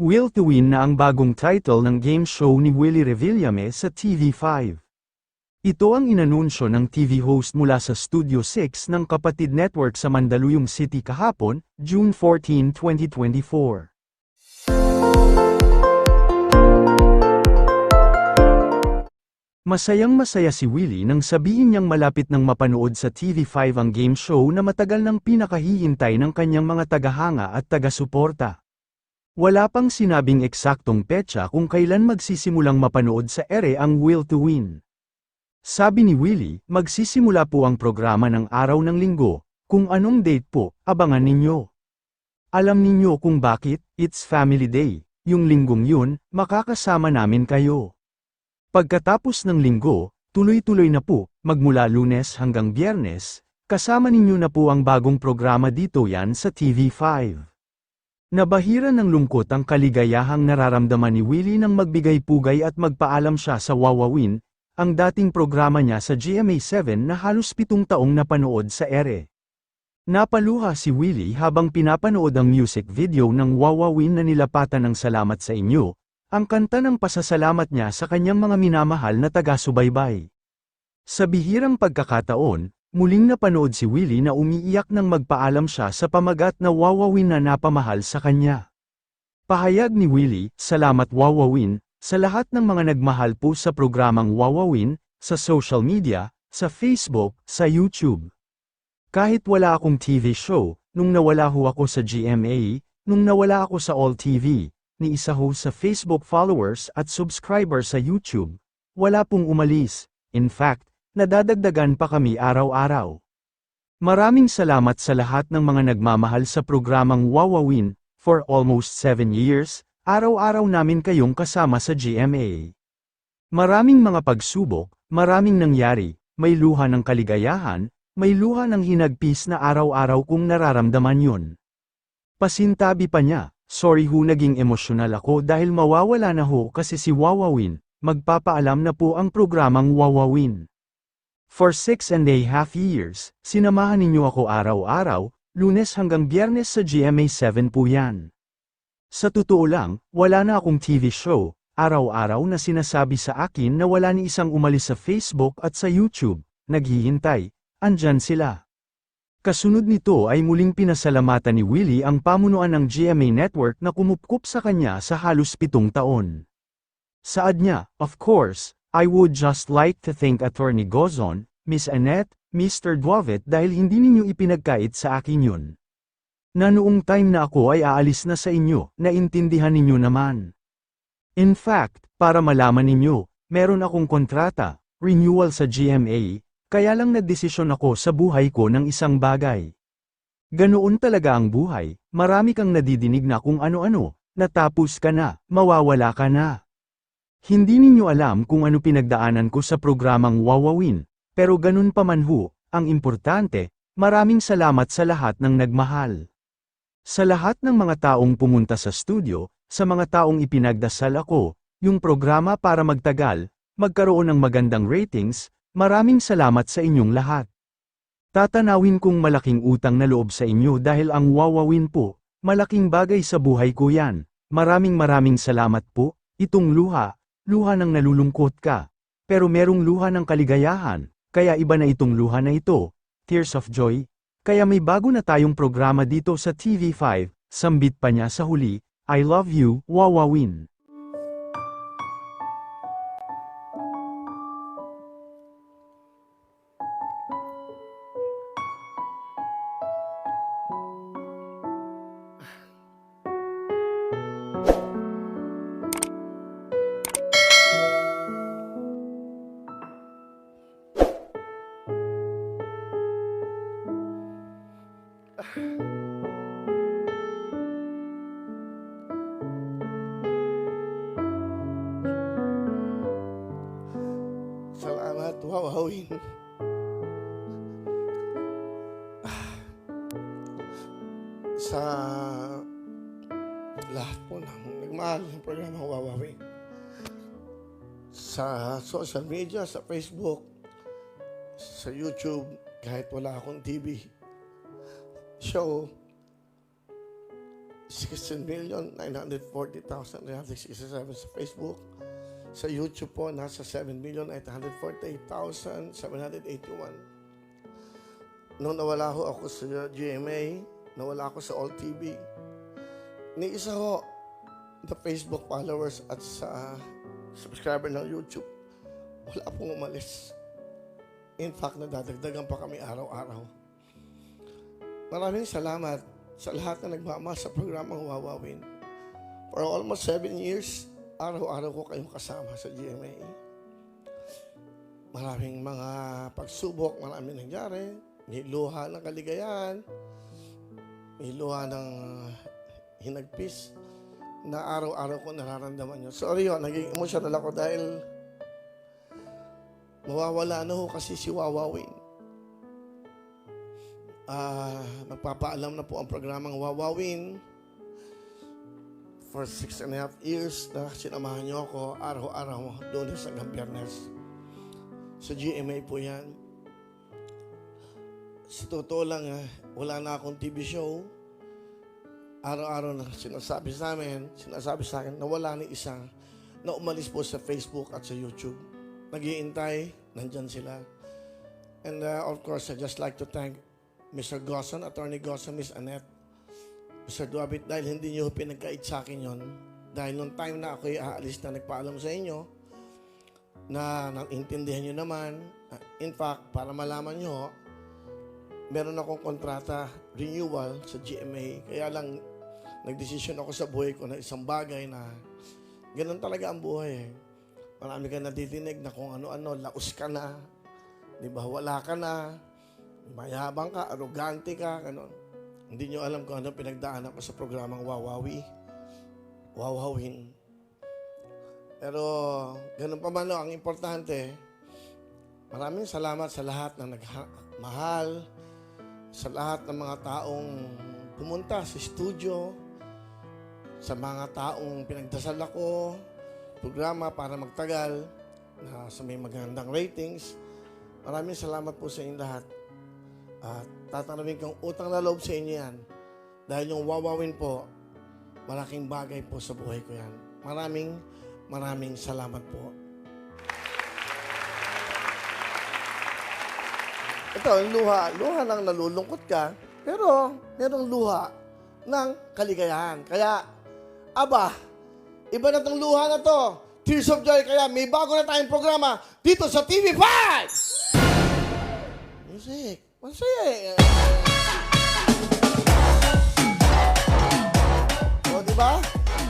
Will to Win na ang bagong title ng game show ni Willie Revillame sa TV5. Ito ang inanunsyo ng TV host mula sa Studio 6 ng Kapatid Network sa Mandaluyong City kahapon, June 14, 2024. Masayang masaya si Willie nang sabihin niyang malapit nang mapanood sa TV5 ang game show na matagal nang pinakahihintay ng kanyang mga tagahanga at taga-suporta. Wala pang sinabing eksaktong petsa kung kailan magsisimulang mapanood sa ere ang Will to Win. Sabi ni Willie, magsisimula po ang programa ng araw ng linggo, kung anong date po, abangan ninyo. Alam ninyo kung bakit, it's family day, yung linggong yun, makakasama namin kayo. Pagkatapos ng linggo, tuloy-tuloy na po, magmula lunes hanggang biyernes, kasama ninyo na po ang bagong programa dito yan sa TV5. Nabahira ng lungkot ang kaligayahang nararamdaman ni Willie nang magbigay pugay at magpaalam siya sa Wawawin, ang dating programa niya sa GMA7 na halos pitong taong napanood sa ere. Napaluha si Willie habang pinapanood ang music video ng Wawawin na nilapatan ng salamat sa inyo, ang kanta ng pasasalamat niya sa kanyang mga minamahal na taga-subaybay. Sa bihirang pagkakataon, muling napanood si Willie na umiiyak nang magpaalam siya sa pamagat na Wawawin na napamahal sa kanya. Pahayag ni Willie, salamat Wawawin, sa lahat ng mga nagmahal po sa programang Wawawin, sa social media, sa Facebook, sa YouTube. Kahit wala akong TV show, nung nawala ho ako sa GMA, nung nawala ako sa All TV, ni isa ho sa Facebook followers at subscribers sa YouTube, wala pong umalis, in fact, nadadagdagan pa kami araw-araw. Maraming salamat sa lahat ng mga nagmamahal sa programang Wawawin, for almost 7 years, araw-araw namin kayong kasama sa GMA. Maraming mga pagsubok, maraming nangyari, may luha ng kaligayahan, may luha ng hinagpis na araw-araw kong nararamdaman yun. Pasintabi pa niya, sorry ho naging emosyonal ako dahil mawawala na ho kasi si Wawawin, magpapaalam na po ang programang Wawawin. For six and a half years, sinamahan ninyo ako araw-araw, lunes hanggang biyernes sa GMA7 po yan. Sa totoo lang, wala na akong TV show, araw-araw na sinasabi sa akin na wala ni isang umalis sa Facebook at sa YouTube, naghihintay, andyan sila. Kasunod nito ay muling pinasalamatan ni Willie ang pamunuan ng GMA Network na kumupkup sa kanya sa halos pitong taon. Saad niya, of course, I would just like to thank Attorney Gozon, Miss Annette, Mr. Duavet dahil hindi ninyo ipinagkait sa akin yun. Na noong time na ako ay aalis na sa inyo, naintindihan ninyo naman. In fact, para malaman ninyo, meron akong kontrata, renewal sa GMA, kaya lang nagdesisyon ako sa buhay ko ng isang bagay. Ganoon talaga ang buhay, marami kang nadidinig na kung ano-ano, natapos ka na, mawawala ka na. Hindi ninyo alam kung ano pinagdaanan ko sa programang Wawawin, pero ganun pa man ho, ang importante, maraming salamat sa lahat ng nagmahal. Sa lahat ng mga taong pumunta sa studio, sa mga taong ipinagdasal ako, yung programa para magtagal, magkaroon ng magandang ratings, Maraming salamat sa inyong lahat. Tatanawin kong malaking utang na loob sa inyo dahil ang wawawin po, malaking bagay sa buhay ko yan. Maraming maraming salamat po, itong luha, luha ng nalulungkot ka. Pero merong luha ng kaligayahan, kaya iba na itong luha na ito, Tears of Joy. Kaya may bago na tayong programa dito sa TV5, sambit pa niya sa huli, I love you, wawawin. Wawawin. Sa lahat po ng nagmahal ng programa Wawawin. Sa social media, sa Facebook, sa YouTube, kahit wala akong TV show, 16,940,367 sa Facebook. Sa YouTube po, nasa 7,848,781. Nung nawala ho ako sa GMA, nawala ako sa All TV, ni isa ho, the Facebook followers at sa subscriber ng YouTube, wala pong umalis. In fact, nadadagdagan pa kami araw-araw. Maraming salamat sa lahat na nagmamahal sa programang Wawawin. For almost seven years, araw-araw ko kayong kasama sa GMA. Maraming mga pagsubok, maraming nangyari. May luha ng kaligayahan. May luha ng hinagpis na araw-araw ko nararamdaman yun. Sorry ho, naging emotional ako dahil mawawala na ho kasi si Wawawin. Ah, magpapaalam na po ang programang Wawawin for six and a half years na sinamahan niyo ako araw-araw doon sa biyernes. Sa GMA po yan. Sa totoo lang, ah, wala na akong TV show. Araw-araw na sinasabi sa amin, sinasabi sa akin na wala ni isa na umalis po sa Facebook at sa YouTube. Nagiintay, nandyan sila. And uh, of course, I just like to thank Mr. Gosson, Attorney Gosson, Miss Annette, Mr. Duabit, dahil hindi niyo pinagkait sa akin yon. Dahil nung time na ako'y aalis na nagpaalam sa inyo, na naintindihan nyo naman, uh, in fact, para malaman nyo, meron akong kontrata renewal sa GMA. Kaya lang, nagdesisyon ako sa buhay ko na isang bagay na ganun talaga ang buhay. eh. Marami ka nadidinig na kung ano-ano, laos ka na, di ba, wala ka na, mayabang ka, arugante ka, ganun. Hindi nyo alam kung ano pinagdaanan ko sa programang Wawawi. Wawawin. Pero, ganun pa man, ang importante, maraming salamat sa lahat na nagmahal, sa lahat ng mga taong pumunta sa studio, sa mga taong pinagdasal ako, programa para magtagal, na sa may magandang ratings. Maraming salamat po sa inyong lahat. At tatanawin kong utang na loob sa inyo yan. Dahil yung wawawin po, malaking bagay po sa buhay ko yan. Maraming, maraming salamat po. Ito, ang luha. Luha ng nalulungkot ka, pero merong luha ng kaligayahan. Kaya, aba, iba na tong luha na to. Tears of Joy. Kaya may bago na tayong programa dito sa TV5! Music. Masaya. O, di ba?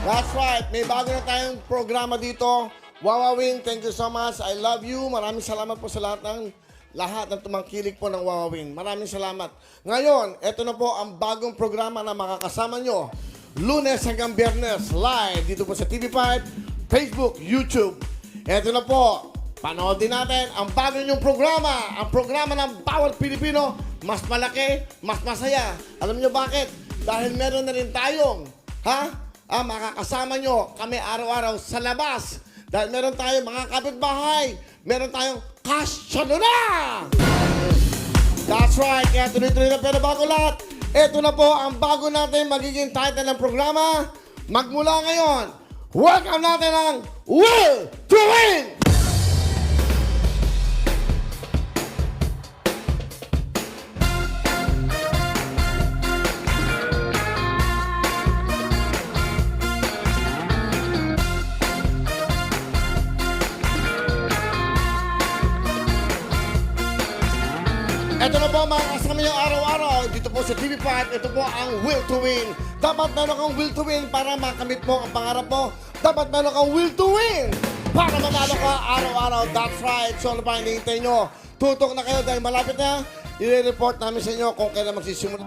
That's right. May bago na tayong programa dito. Wawawin, thank you so much. I love you. Maraming salamat po sa lahat ng lahat ng tumangkilik po ng Wawawin. Maraming salamat. Ngayon, ito na po ang bagong programa na makakasama nyo. Lunes hanggang Biyernes, live dito po sa TV5, Facebook, YouTube. Ito na po, panoodin natin ang bago nyong programa. Ang programa ng bawat Pilipino, mas malaki, mas masaya. Alam nyo bakit? Dahil meron na rin tayong, ha? Ah, makakasama nyo kami araw-araw sa labas. Dahil meron tayong mga kapitbahay. Meron tayong na! That's right. Kaya tuloy-tuloy na pero bago lahat. Ito na po ang bago natin magiging title ng programa. Magmula ngayon, welcome natin ang Will to Win! Ito na po mga kasama niyo araw-araw dito po sa TV5. Ito po ang Will to Win. Dapat meron kang Will to Win para makamit mo ang pangarap mo. Dapat meron kang Will to Win para manalo ka araw-araw. That's right. So ano pa hinihintay nyo? Tutok na kayo dahil malapit na. I-report namin sa inyo kung kailan magsisimula.